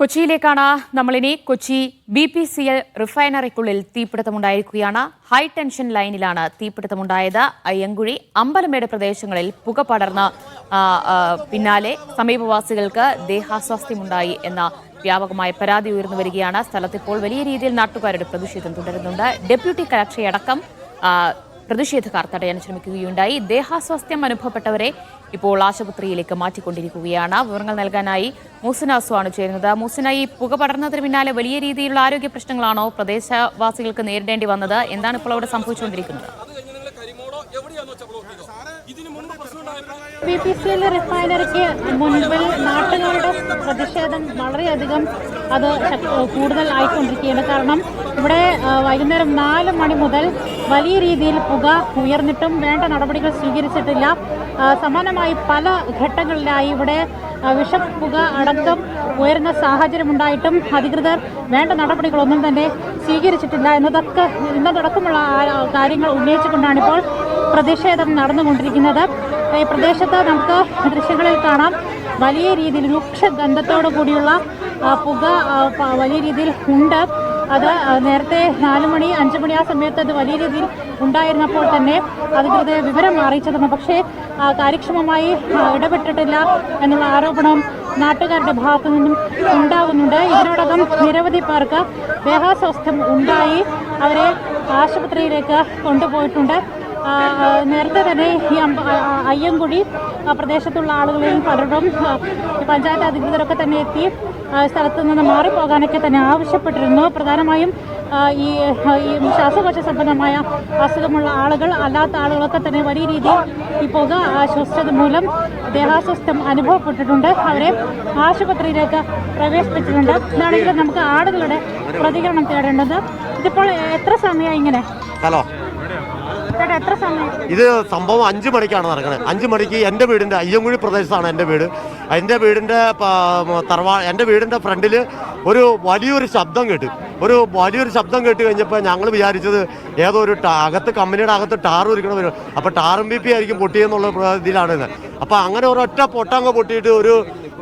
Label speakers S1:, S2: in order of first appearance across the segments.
S1: കൊച്ചിയിലേക്കാണ് നമ്മളിനി Kochi B P C L റിഫൈനറിക്കുള്ളിൽ തീപിടുത്തമുണ്ടായിരിക്കുകയാണ്. High tension ലൈനിലാണ് തീപിടുത്തമുണ്ടായത്. അയ്യങ്കുഴി അമ്പലമേട് പ്രദേശങ്ങളിൽ പുക പടർന്ന് പിന്നാലെ സമീപവാസികൾക്ക് ദേഹാസ്വാസ്ഥ്യമുണ്ടായി എന്ന വ്യാപകമായ പരാതി ഉയർന്നു വരികയാണ്. സ്ഥലത്ത് ഇപ്പോൾ വലിയ രീതിയിൽ നാട്ടുകാരുടെ പ്രതിഷേധം തുടരുന്നുണ്ട്. ഡെപ്യൂട്ടി കലക്ഷയടക്കം പ്രതിഷേധക്കാർ തടയാൻ ശ്രമിക്കുകയുണ്ടായി. ദേഹാസ്വാസ്ഥ്യം അനുഭവപ്പെട്ടവരെ ഇപ്പോൾ ആശുപത്രിയിലേക്ക് മാറ്റിക്കൊണ്ടിരിക്കുകയാണ്. വിവരങ്ങൾ നൽകാനായി മൂസിന ആണ് ചേരുന്നത്. മൂസിന ഈ പുക പടർന്നതിന് പിന്നാലെ വലിയ രീതിയിലുള്ള ആരോഗ്യ പ്രശ്നങ്ങളാണോ പ്രദേശവാസികൾക്ക് നേരിടേണ്ടി വന്നത്? എന്താണ് ഇപ്പോൾ അവിടെ സംഭവിച്ചുകൊണ്ടിരിക്കുന്നത്?
S2: ബി പി സി എൽ റിഫൈനറിക്ക് മുൻപിൽ നാട്ടുകാരുടെ പ്രതിഷേധം വളരെയധികം അത് കൂടുതൽ ആയിക്കൊണ്ടിരിക്കുകയാണ് കാരണം ഇവിടെ വൈകുന്നേരം നാല് മണി മുതൽ വലിയ രീതിയിൽ പുക ഉയർന്നിട്ടും വേണ്ട നടപടികൾ സ്വീകരിച്ചിട്ടില്ല. സമാനമായി പല ഘട്ടങ്ങളിലായി ഇവിടെ വിഷപ്പുക അടക്കം ഉയരുന്ന സാഹചര്യമുണ്ടായിട്ടും അധികൃതർ വേണ്ട നടപടികളൊന്നും തന്നെ സ്വീകരിച്ചിട്ടില്ല എന്നതൊക്കെ ഇന്നതടക്കമുള്ള കാര്യങ്ങൾ ഉന്നയിച്ചുകൊണ്ടാണ് ഇപ്പോൾ പ്രതിഷേധം നടന്നുകൊണ്ടിരിക്കുന്നത്. ഈ പ്രദേശത്ത് നമുക്ക് ദൃശ്യങ്ങളിൽ കാണാം. വലിയ രീതിയിൽ രൂക്ഷഗന്ധത്തോടു കൂടിയുള്ള പുക വലിയ രീതിയിൽ ഉണ്ട്. അത് നേരത്തെ നാല് മണി അഞ്ച് മണി ആ സമയത്ത് അത് വലിയ രീതിയിൽ ഉണ്ടായിരുന്നപ്പോൾ തന്നെ അതിന്റെ വിവരം അറിയിച്ചതാണ്. പക്ഷേ കാര്യക്ഷമമായി ഇടപെട്ടിട്ടില്ല എന്നുള്ള ആരോപണം നാട്ടുകാരുടെ ഭാഗത്തു നിന്നും ഉണ്ടാകുന്നുണ്ട്. ഇതിനോടകം നിരവധി പേർക്ക് ദേഹാസ്വാസ്ഥ്യം ഉണ്ടായി. അവരെ ആശുപത്രിയിലേക്ക് കൊണ്ടുപോയിട്ടുണ്ട്. നേരത്തെ തന്നെ ഈ അയ്യങ്കുഴി പ്രദേശത്തുള്ള ആളുകളെയും പലരും പഞ്ചായത്ത് അധികൃതരൊക്കെ തന്നെ എത്തി സ്ഥലത്തു നിന്ന് മാറിപ്പോകാനൊക്കെ തന്നെ ആവശ്യപ്പെട്ടിരുന്നു. പ്രധാനമായും ഈ ഈ ശ്വാസകോശ സംബന്ധമായ അസുഖമുള്ള ആളുകൾ അല്ലാത്ത ആളുകളൊക്കെ തന്നെ വലിയ രീതിയിൽ ഈ പുക ശ്വസിച്ചത് മൂലം ദേഹാസ്വസ്ഥം അനുഭവപ്പെട്ടിട്ടുണ്ട്. അവരെ ആശുപത്രിയിലേക്ക് പ്രവേശിപ്പിച്ചിട്ടുണ്ട്. ഇതാണെങ്കിലും നമുക്ക് ആളുകളുടെ പ്രതികരണം തേടേണ്ടത്. ഇതിപ്പോൾ എത്ര സമയമായി ഇങ്ങനെ?
S3: ഹലോ. ഇത് സംഭവം അഞ്ച് മണിക്കാണ് നടക്കുന്നത് അഞ്ച് മണിക്ക് എന്റെ വീടിന്റെ അയ്യങ്കുഴി പ്രദേശത്താണ് എന്റെ വീട്. എന്റെ വീടിന്റെ തറവാ എന്റെ വീടിന്റെ ഫ്രണ്ടിൽ ഒരു വലിയൊരു ശബ്ദം കേട്ടു. ഒരു വലിയൊരു ശബ്ദം കേട്ട് കഴിഞ്ഞപ്പോൾ ഞങ്ങൾ വിചാരിച്ചത് ഏതോ ഒരു അകത്ത് കമ്പനിയുടെ അകത്ത് ടാർ ഉരുക്കണ വരും അപ്പോൾ ടാറും ബി പി ആയിരിക്കും പൊട്ടിയെന്നുള്ള ഇതിലാണ് അപ്പോൾ അങ്ങനെ ഒരൊറ്റ പൊട്ടങ്ങ് പൊട്ടിയിട്ട് ഒരു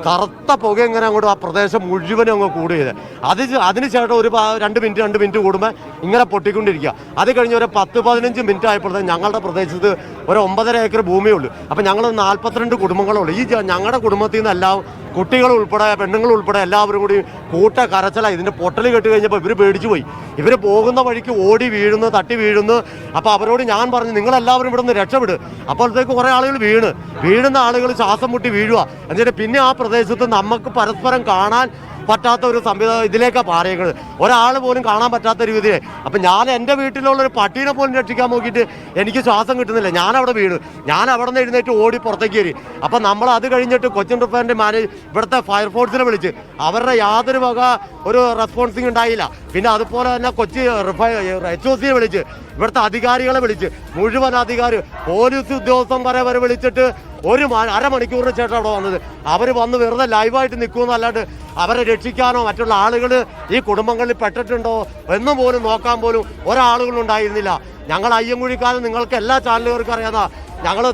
S3: കറുത്ത പുക ഇങ്ങനെ അങ്ങോട്ട് ആ പ്രദേശം മുഴുവനും അങ്ങ് കൂടുകയത് അത് അതിനുശേഷം ഒരു രണ്ട് മിനിറ്റ് രണ്ട് മിനിറ്റ് കൂടുമ്പോൾ ഇങ്ങനെ പൊട്ടിക്കൊണ്ടിരിക്കുക. അത് കഴിഞ്ഞ് ഒരു പത്ത് പതിനഞ്ച് മിനിറ്റ് ആയപ്പോഴത്തേക്കും ഞങ്ങളുടെ പ്രദേശത്ത് ഒരു ഒമ്പതര ഏക്കർ ഭൂമിയേ ഉള്ളൂ. അപ്പം ഞങ്ങൾ നാൽപ്പത്തിരണ്ട് കുടുംബങ്ങളുള്ളൂ ഈ ഞങ്ങളുടെ കുടുംബത്തിൽ നിന്ന് എല്ലാം കുട്ടികൾ ഉൾപ്പെടെ പെണ്ണുങ്ങൾ ഉൾപ്പെടെ എല്ലാവരും കൂടി കൂട്ട കരച്ചല ഇതിന്റെ പൊട്ടൽ കെട്ട് കഴിഞ്ഞപ്പോൾ ഇവർ പേടിച്ചു പോയി. ഇവർ പോകുന്ന വഴിക്ക് ഓടി വീഴുന്നു തട്ടി വീഴുന്നു. അപ്പോൾ അവരോട് ഞാൻ പറഞ്ഞു നിങ്ങളെല്ലാവരും ഇവിടെ നിന്ന് രക്ഷപ്പെട്. അപ്പോഴത്തേക്ക് കുറേ ആളുകൾ വീണ്. വീഴുന്ന ആളുകൾ ശ്വാസം മുട്ടി വീഴുക എന്നിട്ട് പിന്നെ ആ പ്രദേശത്ത് നമുക്ക് പരസ്പരം കാണാൻ പറ്റാത്ത ഒരു സംവിധാനം ഇതിലേക്കാണ് പാറിയേക്കുന്നത് ഒരാൾ പോലും കാണാൻ പറ്റാത്ത രീതിയിൽ അപ്പം ഞാൻ എന്റെ വീട്ടിലുള്ള ഒരു പട്ടീനെ പോലും രക്ഷിക്കാൻ നോക്കിയിട്ട് എനിക്ക് ശ്വാസം കിട്ടുന്നില്ല. ഞാൻ അവിടെ വീണു. ഞാൻ അവിടെ നിന്ന് എഴുന്നേറ്റ് ഓടി പുറത്തേക്ക് കയറി. അപ്പം നമ്മൾ അത് കഴിഞ്ഞിട്ട് കൊച്ചിൻ റിഫൈനറി മാനേജ് ഇവിടുത്തെ ഫയർഫോഴ്സിനെ വിളിച്ച് അവരുടെ യാതൊരു വക ഒരു റെസ്പോൺസിങ് ഉണ്ടായില്ല. പിന്നെ അതുപോലെ തന്നെ കൊച്ചി എച്ച് ഒ സിയെ വിളിച്ച് ഇവിടുത്തെ അധികാരികളെ വിളിച്ച് മുഴുവൻ അധികാരി പോലീസ് ഉദ്യോഗസ്ഥന്മാരെ വരെ വിളിച്ചിട്ട് ഒരു അരമണിക്കൂറിന് ശേഷം അവിടെ വന്നത്. അവർ വന്ന് വെറുതെ ലൈവായിട്ട് നിൽക്കുമെന്നല്ലാണ്ട് അവരെ രക്ഷിക്കാനോ മറ്റുള്ള ആളുകൾ ഈ കുടുംബങ്ങളിൽ പെട്ടിട്ടുണ്ടോ എന്ന് പോലും നോക്കാൻ പോലും ഒരാളുകളും ഉണ്ടായിരുന്നില്ല. ഞങ്ങൾ അയ്യങ്കുഴിക്കാരൻ നിങ്ങൾക്ക് എല്ലാ ചാനലുകാർക്കും അറിയാതാ. ഞങ്ങൾ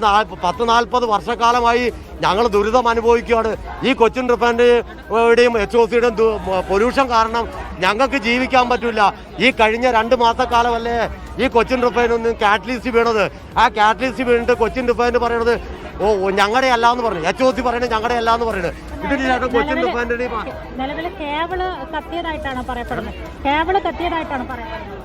S3: പത്ത് നാൽപ്പത് വർഷക്കാലമായി ഞങ്ങൾ ദുരിതം അനുഭവിക്കുകയാണ്. ഈ കൊച്ചിൻ റിഫൈനറിയുടെയും എച്ച് ഒ സിയുടെയും പൊല്യൂഷൻ കാരണം ഞങ്ങൾക്ക് ജീവിക്കാൻ പറ്റില്ല. ഈ കഴിഞ്ഞ രണ്ട് മാസക്കാലമല്ലേ ഈ കൊച്ചിൻ റിഫൈനൊന്നും നിന്ന് കാറ്റലിസ്റ്റ് വീണത്. ആ കാറ്റലിസ്റ്റ് വീണിട്ട് കൊച്ചിൻ റിഫൈനർ പറയണത് ഓ ഞങ്ങളുടെ അല്ല എന്ന് പറഞ്ഞു. എച്ച് ഒ സി പറയണത് ഞങ്ങളുടെ അല്ല എന്ന് പറയുന്നത്
S2: നിലവിൽ കേബിൾ കത്തിയതായിട്ടാണ് പറയപ്പെടുന്നത്? കേബിൾ കത്തിയതായിട്ടാണ് പറയപ്പെടുന്നത്?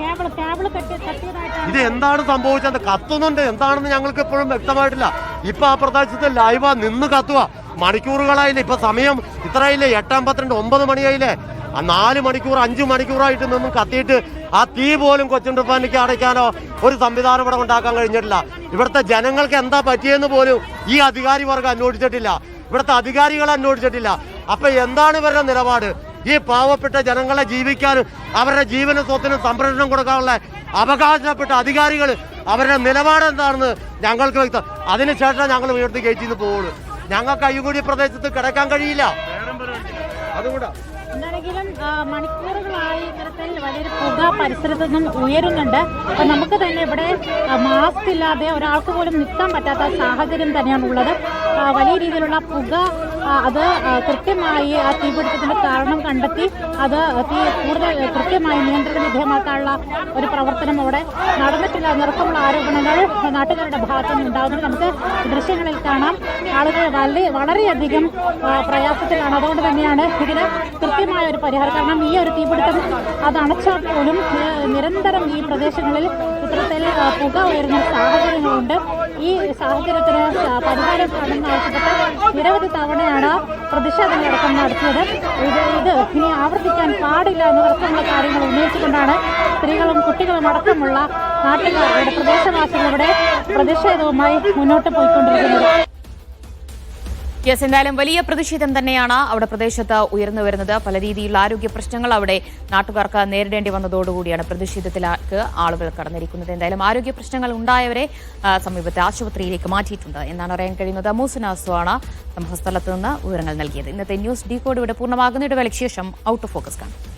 S2: കേബിൾ കേബിൾ കത്തിയതായിട്ടാണ്
S3: ഇത് എന്താണ് സംഭവിച്ചത്? കത്തുന്നുണ്ട്. എന്താണെന്ന് ഞങ്ങൾക്ക് ഇപ്പോഴും വ്യക്തമായിട്ടില്ല. ഇപ്പൊ ആ പ്രദേശത്ത് ലൈവ നിന്ന് കത്തുക. മണിക്കൂറുകളായില്ലേ? ഇപ്പൊ സമയം ഇത്രയില്ലേ? എട്ടാം പന്ത്രണ്ട് ഒമ്പത് മണിയായില്ലേ? ആ നാല് മണിക്കൂർ അഞ്ച് മണിക്കൂറായിട്ട് നിന്നും കത്തിയിട്ട് ആ തീ പോലും കൊച്ചിൻ റിഫാനിക്ക് അടയ്ക്കാനോ ഒരു സംവിധാനം ഇവിടെ ഉണ്ടാക്കാൻ കഴിഞ്ഞിട്ടില്ല. ഇവിടുത്തെ ജനങ്ങൾക്ക് എന്താ പറ്റിയെന്ന് പോലും ഈ അധികാരി വർഗം അന്വേഷിച്ചിട്ടില്ല. ഇവിടുത്തെ അധികാരികൾ അന്വേഷിച്ചിട്ടില്ല അപ്പൊ എന്താണ് ഇവരുടെ നിലപാട്? ഈ പാവപ്പെട്ട ജനങ്ങളെ ജീവിക്കാനും അവരുടെ ജീവനും സ്വത്തിനും സംരക്ഷണം കൊടുക്കാനുള്ള അവകാശപ്പെട്ട അധികാരികൾ അവരുടെ നിലപാട് എന്താണെന്ന് ഞങ്ങൾക്ക് വ്യക്തം അതിനുശേഷം ഞങ്ങൾ ഉയർത്തി കയറ്റിന്ന് പോവുള്ളൂ. ഞങ്ങൾക്ക് അയ്യങ്കുടി പ്രദേശത്ത് കിടക്കാൻ കഴിയില്ല. അതുകൂടാ
S2: എന്താണെങ്കിലും മണിക്കൂറുകളായി ഇത്തരത്തിൽ വലിയൊരു പുക പരിസരത്ത് നിന്നും ഉയരുന്നുണ്ട്. അപ്പൊ നമുക്ക് തന്നെ ഇവിടെ മാസ്ക് ഇല്ലാതെ ഒരാൾക്ക് പോലും നിൽക്കാൻ പറ്റാത്ത സാഹചര്യം തന്നെയാണ് ഉള്ളത് വലിയ രീതിയിലുള്ള പുക അത് കൃത്യമായി ആ തീപിടുത്തത്തിന്റെ കാരണം കണ്ടെത്തി അത് തീ കൂടുതൽ കൃത്യമായി നിയന്ത്രണ വിധേയമാക്കാനുള്ള ഒരു പ്രവർത്തനം അവിടെ നടന്നിട്ടില്ല. നിർത്തമുള്ള ആരോപണങ്ങൾ നാട്ടുകാരുടെ ഭാഗത്തു നിന്ന് ഉണ്ടാകുന്നത് നമുക്ക് ദൃശ്യങ്ങളിൽ കാണാം. ആളുകൾ വളരെ വളരെയധികം പ്രയാസത്തിലാണ്. അതുകൊണ്ട് തന്നെയാണ് ഇതിന് കൃത്യമായ ഒരു പരിഹാരം. കാരണം ഈ ഒരു തീപിടുത്തം അത് അണച്ചാൽ പോലും നിരന്തരം ഈ പ്രദേശങ്ങളിൽ ഇത്തരത്തിൽ പുക ഉയരുന്ന സാഹചര്യങ്ങളുണ്ട്. ഈ സാഹചര്യത്തിന് പരിഹാരം കാണുന്ന ആവശ്യപ്പെട്ട് നിരവധി തവണയാണ് പ്രതിഷേധങ്ങളടക്കം നടത്തിയത്. ഇത് ഇത് ഇനി ആവർത്തിക്കാൻ പാടില്ല എന്ന് എന്നതടക്കമുള്ള കാര്യങ്ങൾ ഉന്നയിച്ചുകൊണ്ടാണ് സ്ത്രീകളും കുട്ടികളും അടക്കമുള്ള നാട്ടുകാരുടെ പ്രദേശവാസികളുടെ പ്രതിഷേധവുമായി മുന്നോട്ട് പോയിക്കൊണ്ടിരിക്കുന്നത്.
S1: യെസ് എന്തായാലും വലിയ പ്രതിഷേധം തന്നെയാണ് അവിടെ പ്രദേശത്ത് ഉയർന്നു വരുന്നത്. പല രീതിയിലുള്ള ആരോഗ്യ പ്രശ്നങ്ങൾ അവിടെ നാട്ടുകാർക്ക് നേരിടേണ്ടി വന്നതോടുകൂടിയാണ് പ്രതിഷേധത്തിലേക്ക് ആളുകൾ കടന്നിരിക്കുന്നത്. എന്തായാലും ആരോഗ്യ പ്രശ്നങ്ങൾ ഉണ്ടായവരെ സമീപത്തെ ആശുപത്രിയിലേക്ക് മാറ്റിയിട്ടുണ്ട് എന്നാണ് അറിയാൻ കഴിയുന്നത്. മൂസനാസു ആണ് സംഭവസ്ഥലത്ത് നിന്ന് വിവരങ്ങൾ നൽകിയത്. ഇന്നത്തെ ന്യൂസ് ഡീകോഡ് ഇവിടെ പൂർണമാകുന്ന. ഇടവേളയ്ക്ക് ശേഷം ഔട്ട് ഓഫ് ഫോക്കസ് കാണും.